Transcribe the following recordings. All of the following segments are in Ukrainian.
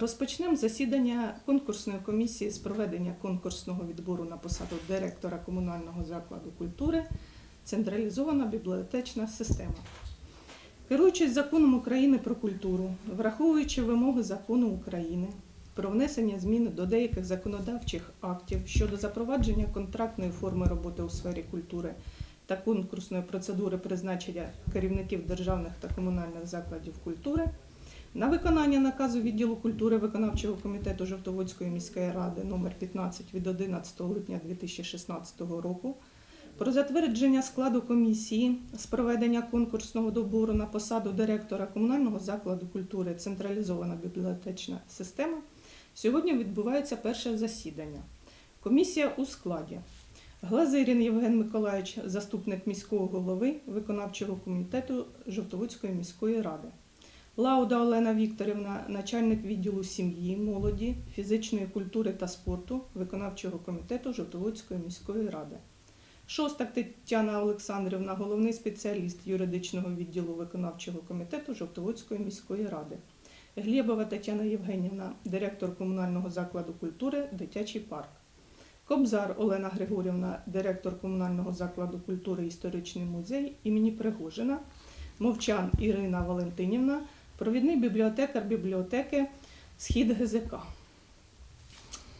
Розпочнемо засідання конкурсної комісії з проведення конкурсного відбору на посаду директора комунального закладу культури Централізована бібліотечна система. Керуючись законом України про культуру, враховуючи вимоги закону України про внесення змін до деяких законодавчих актів щодо запровадження контрактної форми роботи у сфері культури та конкурсної процедури призначення керівників державних та комунальних закладів культури, на виконання наказу відділу культури виконавчого комітету Жовтоводської міської ради номер 15 від 11 липня 2016 року про затвердження складу комісії з проведення конкурсного добору на посаду директора комунального закладу культури Централізована бібліотечна система. Сьогодні відбувається перше засідання. Комісія у складі. Глазирін Євген Миколаївич, заступник міського голови виконавчого комітету Жовтоводської міської ради. Лауда Олена Вікторівна, начальник відділу сім'ї, молоді, фізичної культури та спорту виконавчого комітету Жовтоводської міської ради. Шостак Тетяна Олександрівна, головний спеціаліст юридичного відділу виконавчого комітету Жовтоводської міської ради. Глєбова Тетяна Євгенівна, директор комунального закладу культури Дитячий парк. Кобзар Олена Григорівна, директор комунального закладу культури Історичний музей імені Пригожина. Мовчан Ірина Валентинівна, провідний бібліотекар бібліотеки Схід ГЗК.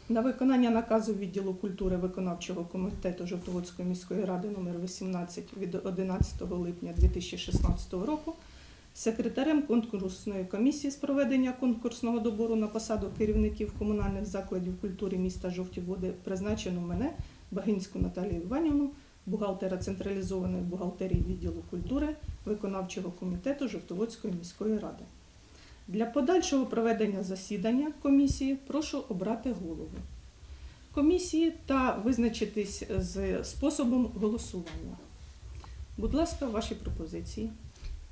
На виконання наказу відділу культури виконавчого комітету Жовтоводської міської ради номер 18 від 11 липня 2016 року секретарем конкурсної комісії з проведення конкурсного добору на посаду керівників комунальних закладів культури міста Жовті Води призначено мене, Багинську Наталію Іванівну, бухгалтера централізованої бухгалтерії відділу культури виконавчого комітету Жовтоводської міської ради. Для подальшого проведення засідання комісії прошу обрати голову комісії та визначитись з способом голосування. Будь ласка, ваші пропозиції.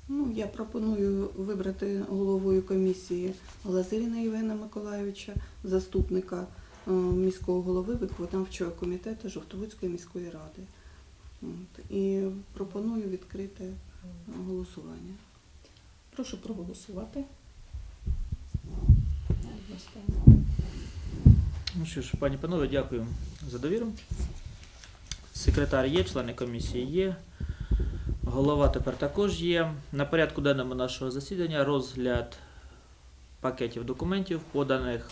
Ну, я пропоную вибрати головою комісії Лазиріна Євгена Миколайовича, заступника е, міського голови виконавчого комітету Жовтоводської міської ради. От, і пропоную відкрити е, голосування. Прошу проголосувати. Ну що ж, пані панове, дякую за довіру. Секретар є, члени комісії є. Голова тепер також є. На порядку денному нашого засідання розгляд пакетів документів, поданих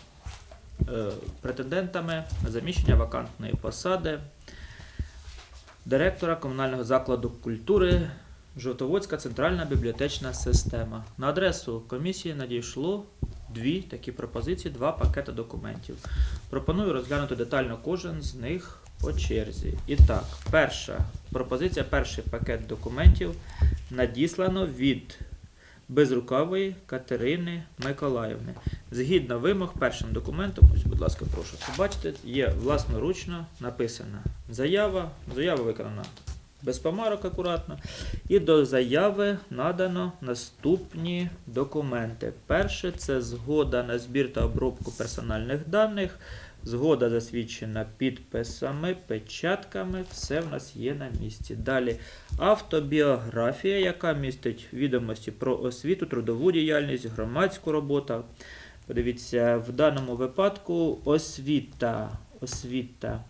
е, претендентами на заміщення вакантної посади директора комунального закладу культури Жовтоводська центральна бібліотечна система. На адресу комісії надійшло дві такі пропозиції, два пакети документів. Пропоную розглянути детально кожен з них по черзі. І так, перша пропозиція, перший пакет документів надіслано від безрукавої Катерини Миколаївни. Згідно вимог, першим документом, ось, будь ласка, прошу побачити, є власноручно написана заява. Заява виконана без помарок акуратно. І до заяви надано наступні документи. Перше це згода на збір та обробку персональних даних. Згода засвідчена підписами, печатками, все в нас є на місці. Далі автобіографія, яка містить відомості про освіту, трудову діяльність, громадську роботу. Подивіться, в даному випадку освіта. освіта.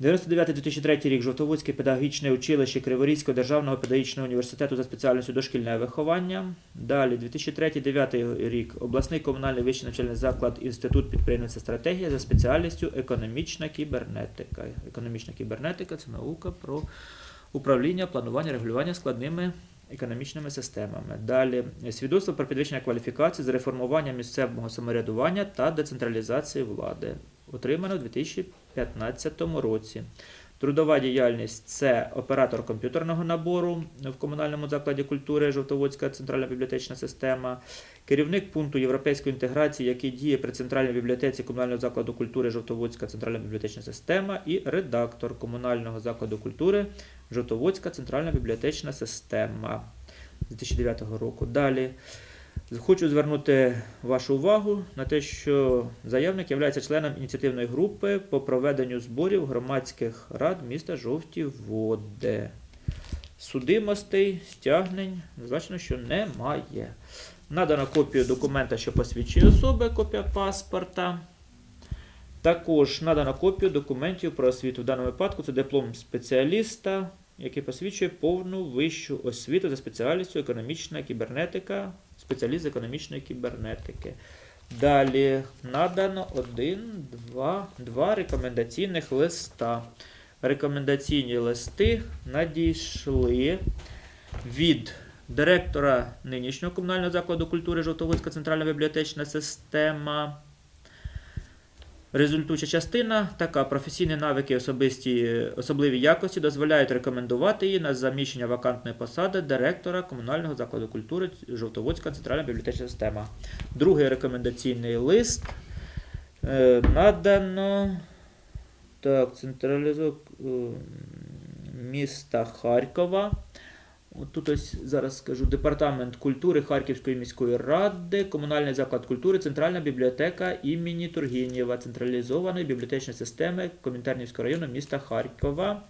99-2003 рік Жовтоводське педагогічне училище Криворізького державного педагогічного університету за спеціальністю дошкільне виховання. Далі 2003-2009 рік обласний комунальний вищий навчальний заклад Інститут підприємництва стратегія за спеціальністю економічна кібернетика. Економічна кібернетика це наука про управління, планування, регулювання складними економічними системами. Далі свідоцтво про підвищення кваліфікації з реформування місцевого самоврядування та децентралізації влади. Отримано у 2015 році. Трудова діяльність це оператор комп'ютерного набору в комунальному закладі культури Жовтоводська центральна бібліотечна система, керівник пункту європейської інтеграції, який діє при центральній бібліотеці комунального закладу культури Жовтоводська центральна бібліотечна система, і редактор комунального закладу культури Жовтоводська центральна бібліотечна система з 2009 року. Далі. Хочу звернути вашу увагу на те, що заявник є членом ініціативної групи по проведенню зборів громадських рад міста Жовті Води. Судимостей, стягнень, зазначено, що немає. Надано копію документа, що посвідчує особи, копія паспорта. Також надано копію документів про освіту. В даному випадку це диплом спеціаліста, який посвідчує повну вищу освіту за спеціальністю економічна кібернетика, спеціаліст з економічної кібернетики. Далі надано один, два, два рекомендаційних листа. Рекомендаційні листи надійшли від директора нинішнього комунального закладу культури Жовтовицька центральна бібліотечна система. Результуюча частина така професійні навики, особисті, особливі якості дозволяють рекомендувати її на заміщення вакантної посади директора комунального закладу культури Жовтоводська центральна бібліотечна система. Другий рекомендаційний лист е, надано так, централізу е, міста Харкова. От Тут ось зараз скажу департамент культури Харківської міської ради, комунальний заклад культури, центральна бібліотека імені Тургенєва, централізованої бібліотечної системи Комінтернівського району міста Харкова,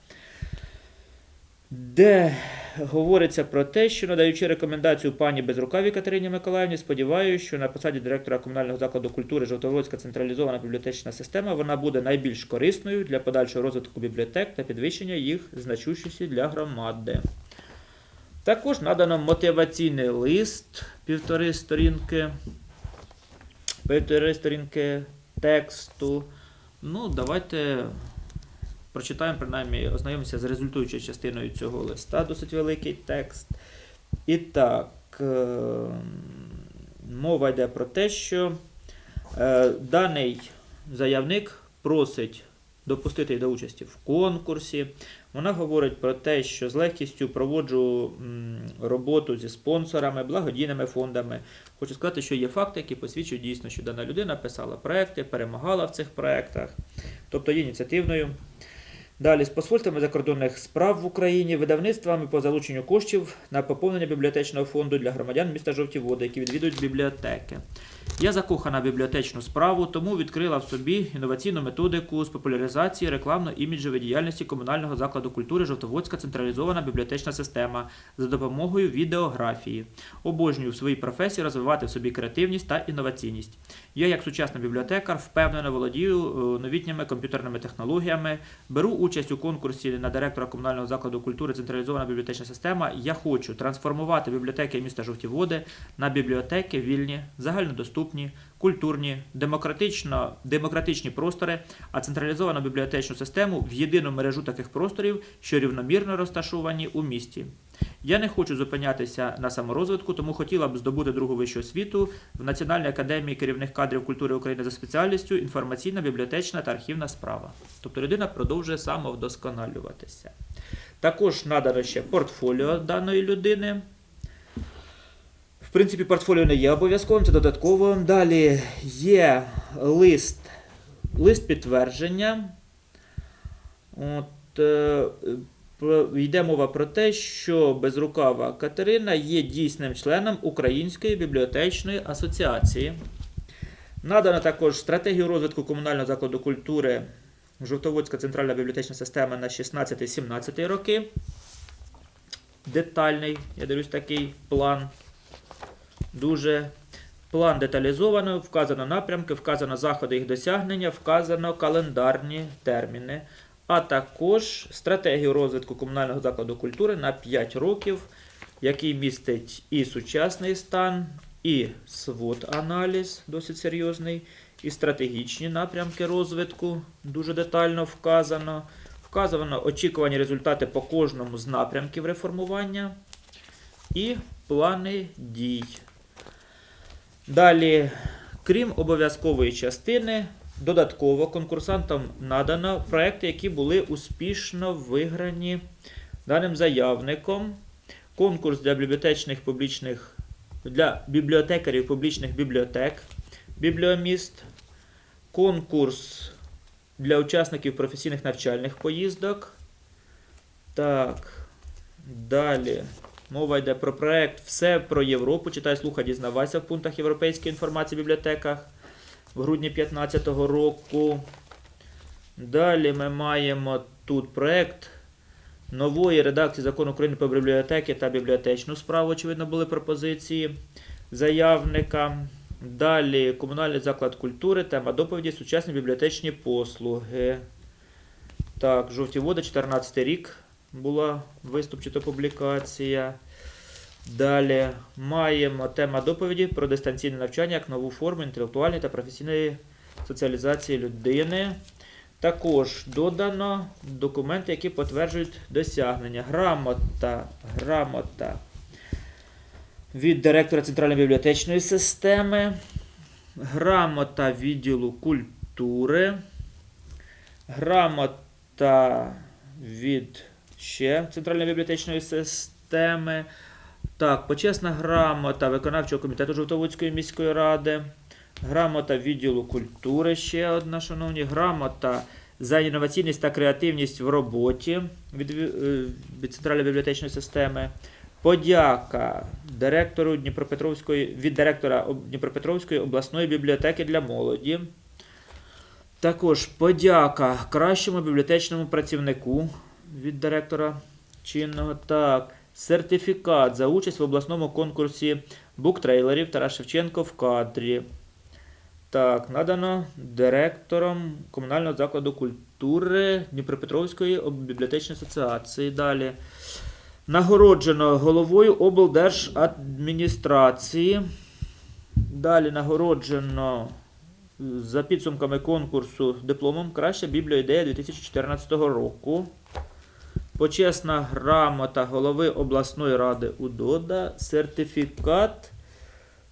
де говориться про те, що надаючи рекомендацію пані Безрукавій Катерині Миколаївні, сподіваюся, що на посаді директора комунального закладу культури Жовтоводська централізована бібліотечна система вона буде найбільш корисною для подальшого розвитку бібліотек та підвищення їх значущості для громади. Також надано мотиваційний лист, півтори сторінки, півтори сторінки тексту. Ну, давайте прочитаємо, принаймні, ознайомимося з результуючою частиною цього листа, досить великий текст. І так, е, мова йде про те, що е, даний заявник просить допустити до участі в конкурсі. Вона говорить про те, що з легкістю проводжу роботу зі спонсорами, благодійними фондами. Хочу сказати, що є факти, які посвідчують дійсно, що дана людина писала проекти, перемагала в цих проектах, тобто є ініціативною. Далі з посольствами закордонних справ в Україні, видавництвами по залученню коштів на поповнення бібліотечного фонду для громадян міста Жовті Води, які відвідують бібліотеки. Я закохана в бібліотечну справу, тому відкрила в собі інноваційну методику з популяризації рекламно-іміджевої діяльності комунального закладу культури Жовтоводська централізована бібліотечна система за допомогою відеографії. Обожнюю в своїй професії розвивати в собі креативність та інноваційність. Я, як сучасний бібліотекар, впевнено володію е, новітніми комп'ютерними технологіями, беру участь у конкурсі на директора комунального закладу культури Централізована бібліотечна система. Я хочу трансформувати бібліотеки міста Жовті Води на бібліотеки вільні, загальнодоступні, культурні, демократично, демократичні простори, а централізовану бібліотечну систему в єдину мережу таких просторів, що рівномірно розташовані у місті. Я не хочу зупинятися на саморозвитку, тому хотіла б здобути другу вищу освіту в Національній академії керівних кадрів культури України за спеціальністю інформаційна, бібліотечна та архівна справа. Тобто людина продовжує самовдосконалюватися. Також надано ще портфоліо даної людини. В принципі, портфоліо не є обов'язковим, це додатково. Далі є лист, лист підтвердження. От, е, йде мова про те, що Безрукава Катерина є дійсним членом Української бібліотечної асоціації. Надано також стратегію розвитку комунального закладу культури Жовтоводська центральна бібліотечна система на 16-17 роки. Детальний, я дивлюсь, такий план. Дуже план деталізовано, вказано напрямки, вказано заходи їх досягнення, вказано календарні терміни, а також стратегію розвитку комунального закладу культури на 5 років, який містить і сучасний стан, і свод-аналіз, досить серйозний, і стратегічні напрямки розвитку, дуже детально вказано. Вказано очікувані результати по кожному з напрямків реформування і плани дій. Далі, крім обов'язкової частини, додатково конкурсантам надано проекти, які були успішно виграні даним заявником. Конкурс для бібліотечних публічних для бібліотекарів публічних бібліотек Бібліоміст, конкурс для учасників професійних навчальних поїздок. Так, далі. Мова йде про проект Все про Європу. Читай, слухай, дізнавайся в пунктах європейської інформації в бібліотеках в грудні 2015 року. Далі ми маємо тут проект нової редакції закону України про бібліотеки та бібліотечну справу. Очевидно, були пропозиції. заявника. Далі комунальний заклад культури, тема доповіді сучасні бібліотечні послуги. Так, жовті води, 14 рік була виступ чи то публікація. Далі маємо тема доповіді про дистанційне навчання як нову форму інтелектуальної та професійної соціалізації людини. Також додано документи, які підтверджують досягнення. Грамота, грамота від директора Центральної бібліотечної системи, грамота відділу культури, грамота від ще Центральної бібліотечної системи. Так, почесна грамота виконавчого комітету Жовтоводської міської ради, грамота відділу культури, ще одна, шановні, грамота за інноваційність та креативність в роботі від, е, від Центральної бібліотечної системи. Подяка директору Дніпропетровської від директора Дніпропетровської обласної бібліотеки для молоді. Також подяка кращому бібліотечному працівнику від директора чинного. Так, сертифікат за участь в обласному конкурсі буктрейлерів Тарас Шевченко в кадрі. Так, надано директором комунального закладу культури Дніпропетровської бібліотечної асоціації. Далі. Нагороджено головою облдержадміністрації. Далі нагороджено за підсумками конкурсу дипломом Краща бібліоідея 2014 року. Почесна грамота голови обласної ради УДОДА, сертифікат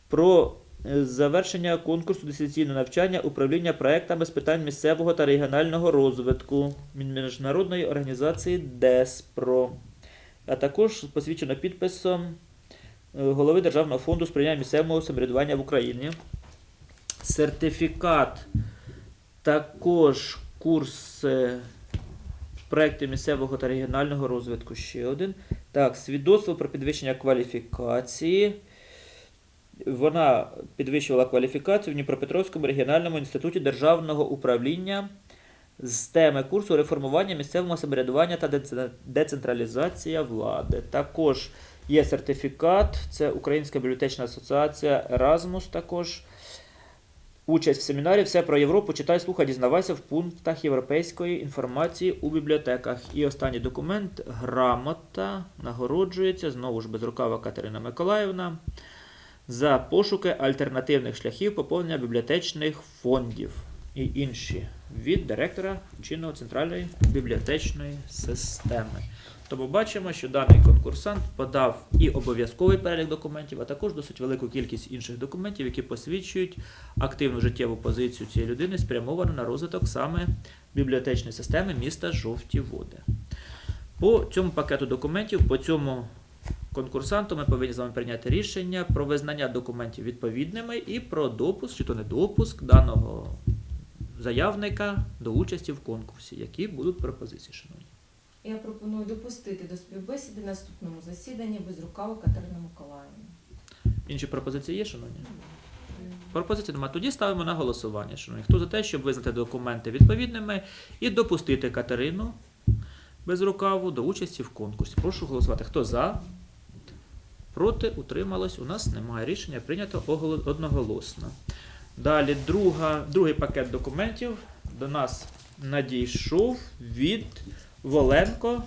про е, завершення конкурсу дистанційного навчання управління проектами з питань місцевого та регіонального розвитку міжнародної організації ДЕСПРО, а також посвідчено підписом е, голови Державного фонду сприяння місцевого самоврядування в Україні. Сертифікат також курс проекти місцевого та регіонального розвитку. Ще один. Так, свідоцтво про підвищення кваліфікації. Вона підвищувала кваліфікацію в Дніпропетровському регіональному інституті державного управління з теми курсу реформування місцевого самоврядування та деце- децентралізація влади. Також є сертифікат, це Українська бібліотечна асоціація Erasmus також. Участь в семінарі Все про Європу. Читай, слухай, дізнавайся в пунктах європейської інформації у бібліотеках. І останній документ грамота нагороджується знову ж безрукава Катерина Миколаївна за пошуки альтернативних шляхів поповнення бібліотечних фондів і інші від директора чинного центральної бібліотечної системи. Тому бачимо, що даний конкурсант подав і обов'язковий перелік документів, а також досить велику кількість інших документів, які посвідчують активну життєву позицію цієї людини, спрямовану на розвиток саме бібліотечної системи міста Жовті Води. По цьому пакету документів, по цьому конкурсанту ми повинні з вами прийняти рішення про визнання документів відповідними і про допуск чи то не допуск даного заявника до участі в конкурсі. Які будуть пропозиції, шановні? Я пропоную допустити до співбесіди наступному засіданні Безрукаву Катерину Миколаївну. Інші пропозиції є, шановні? Пропозиції немає. Тоді ставимо на голосування. Шановні. Хто за те, щоб визнати документи відповідними і допустити Катерину Безрукаву до участі в конкурсі. Прошу голосувати. Хто за? Проти утрималось. У нас немає рішення прийнято одноголосно. Далі друга, другий пакет документів до нас надійшов від Воленко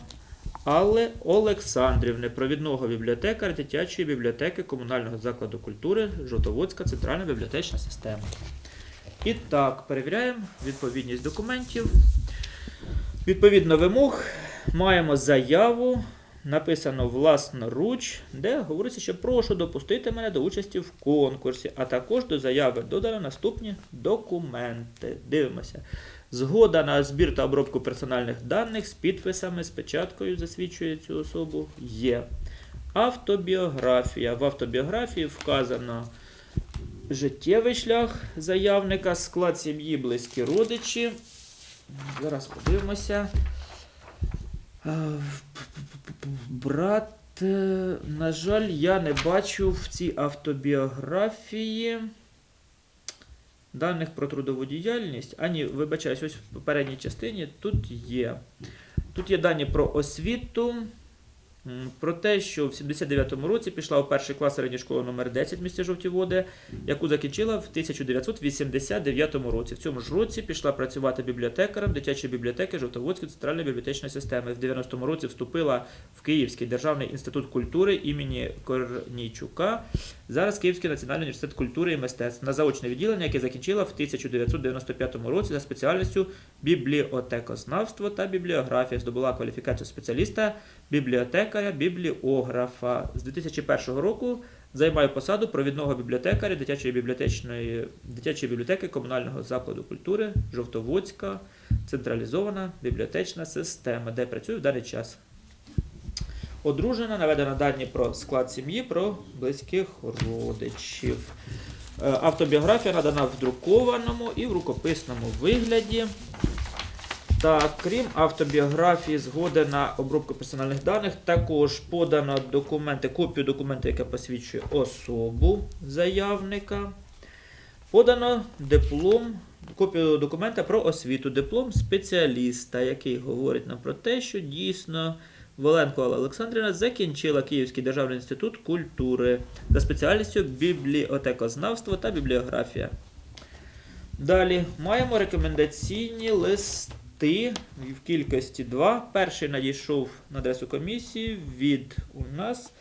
Алли Олександрівни, провідного бібліотекаря дитячої бібліотеки комунального закладу культури Жовтоводська центральна бібліотечна система. І так, перевіряємо відповідність документів. Відповідно вимог маємо заяву, написано власноруч, де говориться, що прошу допустити мене до участі в конкурсі, а також до заяви додано наступні документи. Дивимося. Згода на збір та обробку персональних даних з підписами, з печаткою засвідчує цю особу. Є. Автобіографія. В автобіографії вказано життєвий шлях заявника, склад сім'ї, близькі родичі. Зараз подивимося. Е, Брат, е, на жаль, я не бачу в цій автобіографії даних про трудову діяльність. Ані, ні, вибачаюсь, ось в попередній частині тут є. Тут є дані про освіту, про те, що в 79-му році пішла у перший клас середньої школи номер 10 в місті Жовті Води, яку закінчила в 1989 році. В цьому ж році пішла працювати бібліотекарем дитячої бібліотеки Жовтоводської центральної бібліотечної системи. В 90-му році вступила в Київський державний інститут культури імені Корнійчука. Зараз Київський національний університет культури і мистецтв на заочне відділення, яке закінчила в 1995 році за спеціальністю бібліотекознавство та бібліографія. Здобула кваліфікацію спеціаліста, бібліотекаря, бібліографа. З 2001 року займає посаду провідного бібліотекаря дитячої бібліотечної дитячої бібліотеки комунального закладу культури Жовтоводська централізована бібліотечна система, де працює в даний час. Одружена, наведено дані про склад сім'ї, про близьких родичів. Е, Автобіографія надана в друкованому і в рукописному вигляді. Так, крім автобіографії, згоди на обробку персональних даних, також подано документи, копію документу, яке посвідчує особу заявника. Подано диплом, копію документа про освіту, диплом спеціаліста, який говорить нам про те, що дійсно Воленко Олександрівна закінчила Київський державний інститут культури за спеціальністю бібліотекознавство та бібліографія. Далі маємо рекомендаційні листи в кількості два. Перший надійшов на адресу комісії від у нас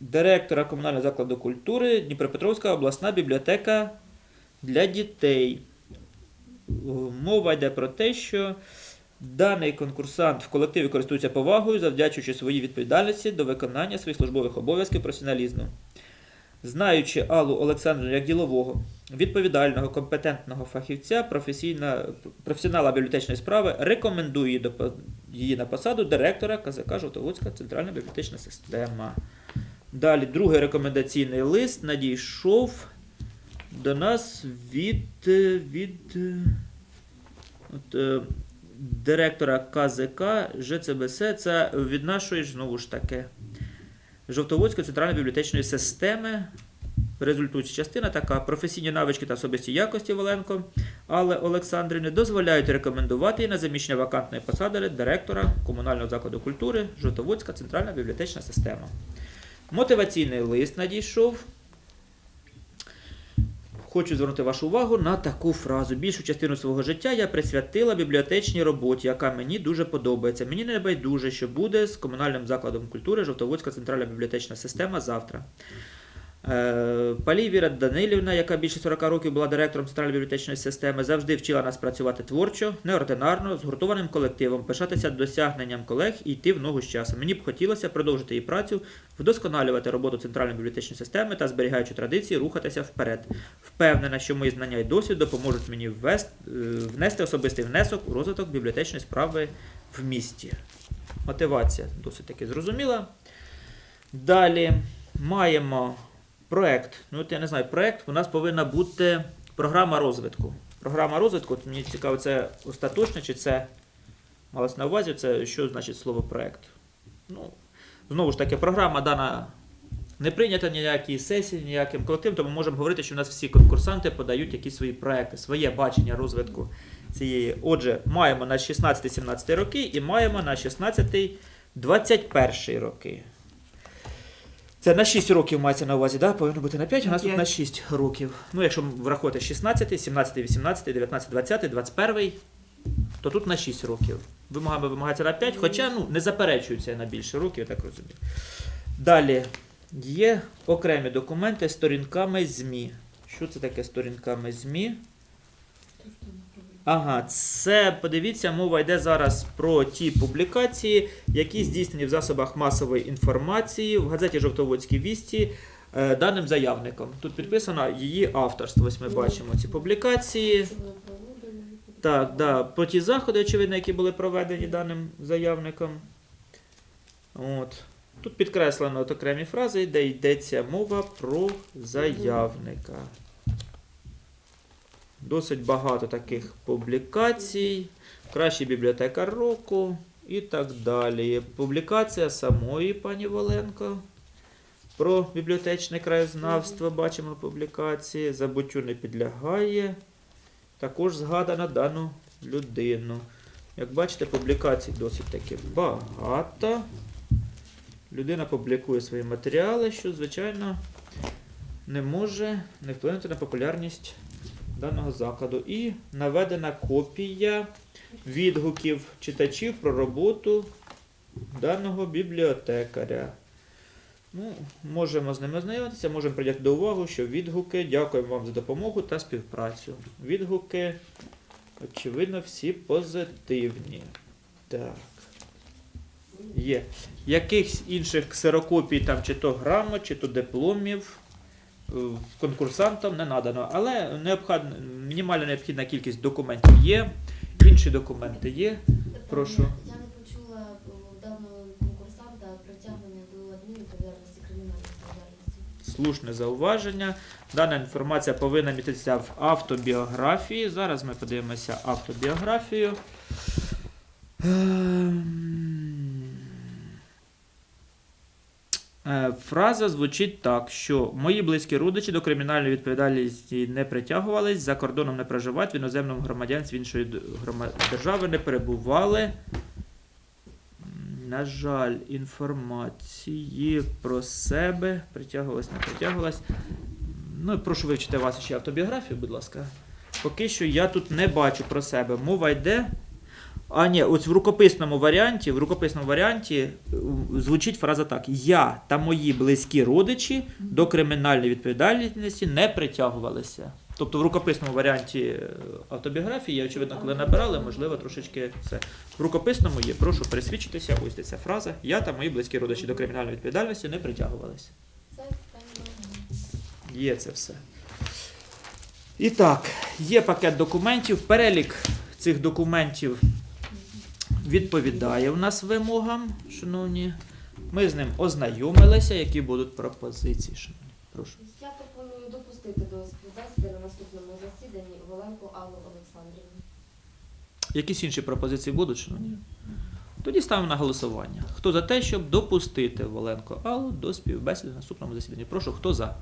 директора комунального закладу культури Дніпропетровська обласна бібліотека для дітей. Мова йде про те, що даний конкурсант в колективі користується повагою, завдячуючи своїй відповідальності до виконання своїх службових обов'язків професіоналізму. Знаючи Аллу Олександрівну як ділового, відповідального, компетентного фахівця, професіонала бібліотечної справи, рекомендую її, до, її на посаду директора КЗК Жовтоводська центральна бібліотечна система. Далі, другий рекомендаційний лист надійшов до нас від, від от, е, директора КЗК ЖЦБС. Це від нашої знову ж таки Жовтоводської центральної бібліотечної системи. Результуюча частина така: професійні навички та особисті якості Воленко, але Олександрівни дозволяють рекомендувати її на заміщення вакантної посади директора комунального закладу культури Жовтоводська центральна бібліотечна система. Мотиваційний лист надійшов. Хочу звернути вашу увагу на таку фразу. Більшу частину свого життя я присвятила бібліотечній роботі, яка мені дуже подобається. Мені не байдуже, що буде з комунальним закладом культури Жовтоводська центральна бібліотечна система завтра. Е, Віра Данилівна, яка більше 40 років була директором центральної бібліотечної системи, завжди вчила нас працювати творчо, неординарно, згуртованим колективом, пишатися досягненням колег і йти в ногу з часом. Мені б хотілося продовжити її працю, вдосконалювати роботу центральної бібліотечної системи та зберігаючи традиції, рухатися вперед. Впевнена, що мої знання і досвід допоможуть мені ввести, е, внести особистий внесок у розвиток бібліотечної справи в місті. Мотивація досить таки зрозуміла. Далі маємо проект. Ну, от я не знаю, проект у нас повинна бути програма розвитку. Програма розвитку, от мені цікаво, це остаточне, чи це малось на увазі, це що значить слово проект. Ну, знову ж таки, програма дана не прийнята ніякій сесії, ніяким колективом, тому можемо говорити, що у нас всі конкурсанти подають якісь свої проекти, своє бачення розвитку цієї. Отже, маємо на 16-17 роки і маємо на 16-21 роки. Це на 6 років мається на увазі, да? повинно бути на 5, у нас тут на 6 років. Ну, якщо врахувати 16, 17, 18, 19, 20, 21, то тут на 6 років. Вимогами вимагається на 5, хоча ну, не заперечується на більше років, я так розумію. Далі є окремі документи з сторінками ЗМІ. Що це таке сторінками ЗМІ? Ага, це подивіться, мова йде зараз про ті публікації, які здійснені в засобах масової інформації в газеті Жовтоводські вісті е, даним заявником. Тут підписано її авторство. Ось ми бачимо ці публікації. Так, да, про ті заходи, очевидно, які були проведені даним заявником. От. Тут підкреслено от окремі фрази, де йдеться мова про заявника. Досить багато таких публікацій. Кращий бібліотекар року і так далі. Публікація самої пані Воленко про бібліотечне краєзнавство. Бачимо публікації. Забуттю не підлягає. Також згадано дану людину. Як бачите, публікацій досить таки багато. людина публікує свої матеріали, що, звичайно, не може не вплинути на популярність даного закладу. І наведена копія відгуків читачів про роботу даного бібліотекаря. Ну, можемо з ними ознайомитися, можемо прийняти до уваги, що відгуки, дякуємо вам за допомогу та співпрацю. Відгуки, очевидно, всі позитивні. Так. Є. Якихось інших ксерокопій, там, чи то грамот, чи то дипломів конкурсантам не надано. Але необхідна, мінімальна необхідна кількість документів є. Інші документи є. Прошу. Я не почула у даного конкурсанта притягнення до адмінвідповідальності кримінальної відповідальності. Слушне зауваження. Дана інформація повинна міститися в автобіографії. Зараз ми подивимося автобіографію. Ем. Е, Фраза звучить так, що мої близькі родичі до кримінальної відповідальності не притягувались, за кордоном не проживають, в іноземному громадянстві іншої держави не перебували. На жаль, інформації про себе притягувалась, не притягувалась. Ну, прошу вивчити вас ще автобіографію, будь ласка. Поки що я тут не бачу про себе. Мова йде. А ні, ось в рукописному варіанті, в рукописному варіанті е, звучить фраза так: Я та мої близькі родичі до кримінальної відповідальності не притягувалися. Тобто в рукописному варіанті е, автобіографії, я очевидно, коли набирали, можливо, трошечки це. В рукописному є, прошу пересвідчитися, ось де ця фраза. Я та мої близькі родичі до кримінальної відповідальності не притягувалися. Є це все. І так, є пакет документів. Перелік цих документів відповідає у нас вимогам, шановні. Ми з ним ознайомилися, які будуть пропозиції, шановні. Прошу. Я пропоную допустити до співбесіди на наступному засіданні Воленко Аллу Олександрівну. Якісь інші пропозиції будуть, шановні? Тоді ставимо на голосування. Хто за те, щоб допустити Воленко Аллу до співбесіди на наступному засіданні? Прошу, хто за?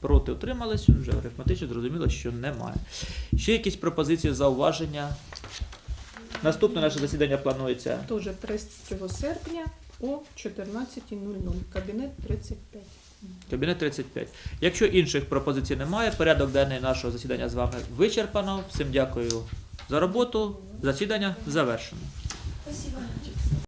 Проти утримались, вже арифметично зрозуміло, що немає. Ще якісь пропозиції, зауваження? Наступне наше засідання планується. Теж 3 серпня о 14.00. Кабінет 35. Кабінет 35. Якщо інших пропозицій немає, порядок денний нашого засідання з вами вичерпано. Всім дякую за роботу. Засідання завершено.